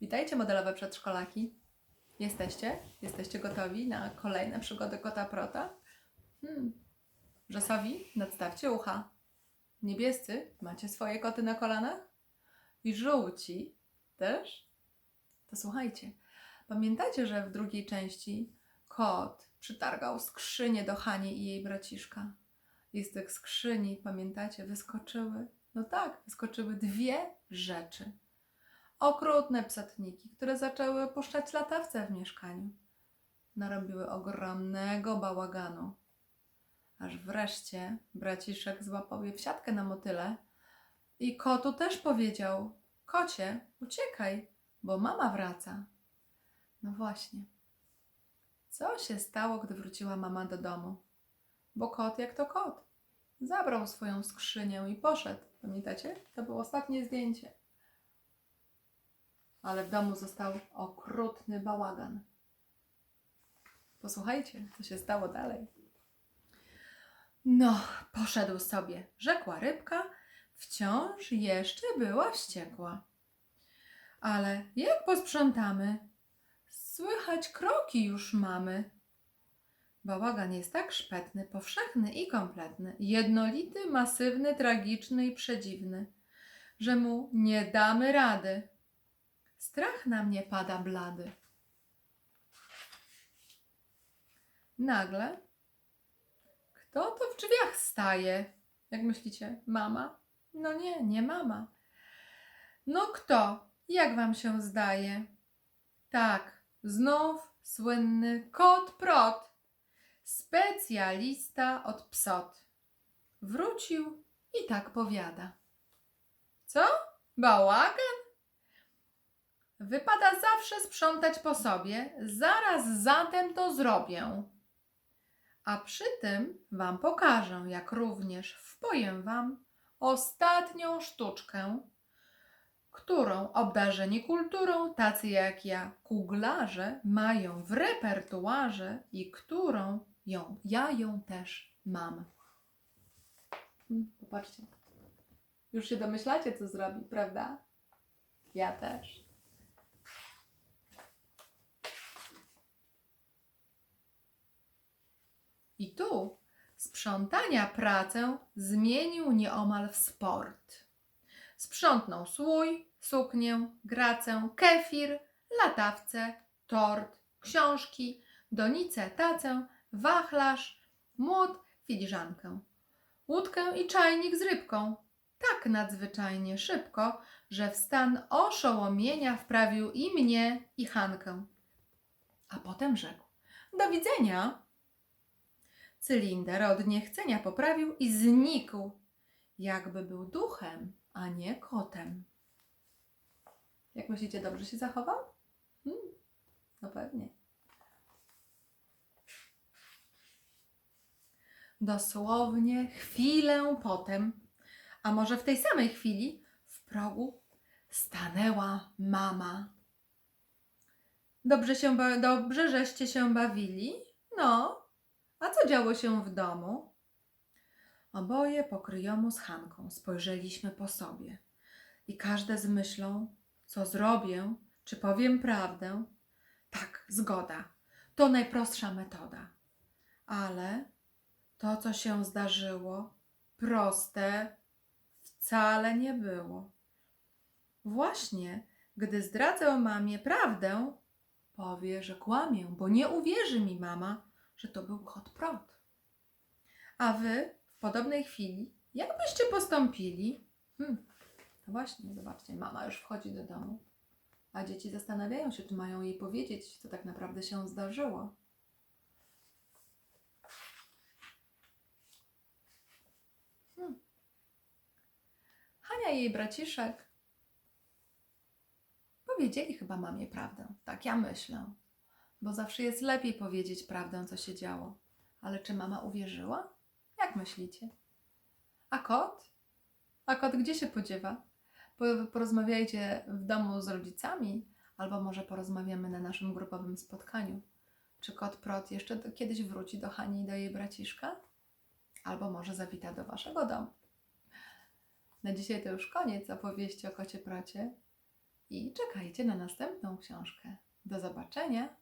Witajcie modelowe przedszkolaki. Jesteście? Jesteście gotowi na kolejne przygody kota prota? Hmm. Rzosowi, nadstawcie ucha. Niebiescy, macie swoje koty na kolanach? I żółci też? To słuchajcie. Pamiętacie, że w drugiej części kot przytargał skrzynię do Hani i jej braciszka? I z tych skrzyni, pamiętacie, wyskoczyły, no tak, wyskoczyły dwie rzeczy. Okrutne psatniki, które zaczęły puszczać latawce w mieszkaniu. Narobiły ogromnego bałaganu. Aż wreszcie braciszek złapał je w siatkę na motyle i kotu też powiedział: Kocie, uciekaj, bo mama wraca. No właśnie. Co się stało, gdy wróciła mama do domu? Bo kot jak to kot. Zabrał swoją skrzynię i poszedł. Pamiętacie? To było ostatnie zdjęcie. Ale w domu został okrutny bałagan. Posłuchajcie, co się stało dalej. No, poszedł sobie, rzekła rybka, wciąż jeszcze była wściekła. Ale jak posprzątamy? Słychać kroki już mamy. Bałagan jest tak szpetny, powszechny i kompletny, jednolity, masywny, tragiczny i przedziwny, że mu nie damy rady. Strach na mnie pada blady. Nagle kto to w drzwiach staje? Jak myślicie, mama? No nie, nie mama. No kto? Jak wam się zdaje? Tak, znów słynny kot prot, specjalista od psot. Wrócił i tak powiada. Co? Bałagan? Wypada zawsze sprzątać po sobie, zaraz zatem to zrobię. A przy tym Wam pokażę, jak również wpoję Wam ostatnią sztuczkę, którą obdarzeni kulturą, tacy jak ja, kuglarze, mają w repertuarze i którą ją, ja ją też mam. Hmm, Popatrzcie. Już się domyślacie, co zrobi, prawda? Ja też. I tu sprzątania pracę zmienił nieomal w sport. Sprzątnął słój, suknię, gracę, kefir, latawce, tort, książki, donicę, tacę, wachlarz, młot, filiżankę, łódkę i czajnik z rybką. Tak nadzwyczajnie szybko, że w stan oszołomienia wprawił i mnie, i Hankę. A potem rzekł: Do widzenia! Cylinder od niechcenia poprawił i znikł, jakby był duchem, a nie kotem. Jak myślicie, dobrze się zachował? Hmm, no pewnie. Dosłownie chwilę potem, a może w tej samej chwili, w progu stanęła mama. Dobrze, się dobrze żeście się bawili? No, a co działo się w domu? Oboje pokryjomu z Hanką spojrzeliśmy po sobie i każde z myślą, co zrobię, czy powiem prawdę. Tak, zgoda, to najprostsza metoda. Ale to, co się zdarzyło, proste wcale nie było. Właśnie, gdy zdradzę mamie prawdę, powie, że kłamię, bo nie uwierzy mi mama, że to był kot prot. A wy w podobnej chwili, jak byście postąpili? Hmm, no właśnie, zobaczcie, mama już wchodzi do domu, a dzieci zastanawiają się, czy mają jej powiedzieć, co tak naprawdę się zdarzyło. Hmm. Hania i jej braciszek powiedzieli chyba mamie prawdę. Tak ja myślę bo zawsze jest lepiej powiedzieć prawdę, co się działo. Ale czy mama uwierzyła? Jak myślicie? A kot? A kot gdzie się podziewa? Po- Porozmawiajcie w domu z rodzicami, albo może porozmawiamy na naszym grupowym spotkaniu. Czy kot Prot jeszcze do, kiedyś wróci do Hani i do jej braciszka? Albo może zawita do waszego domu. Na dzisiaj to już koniec opowieści o kocie Procie. i czekajcie na następną książkę. Do zobaczenia!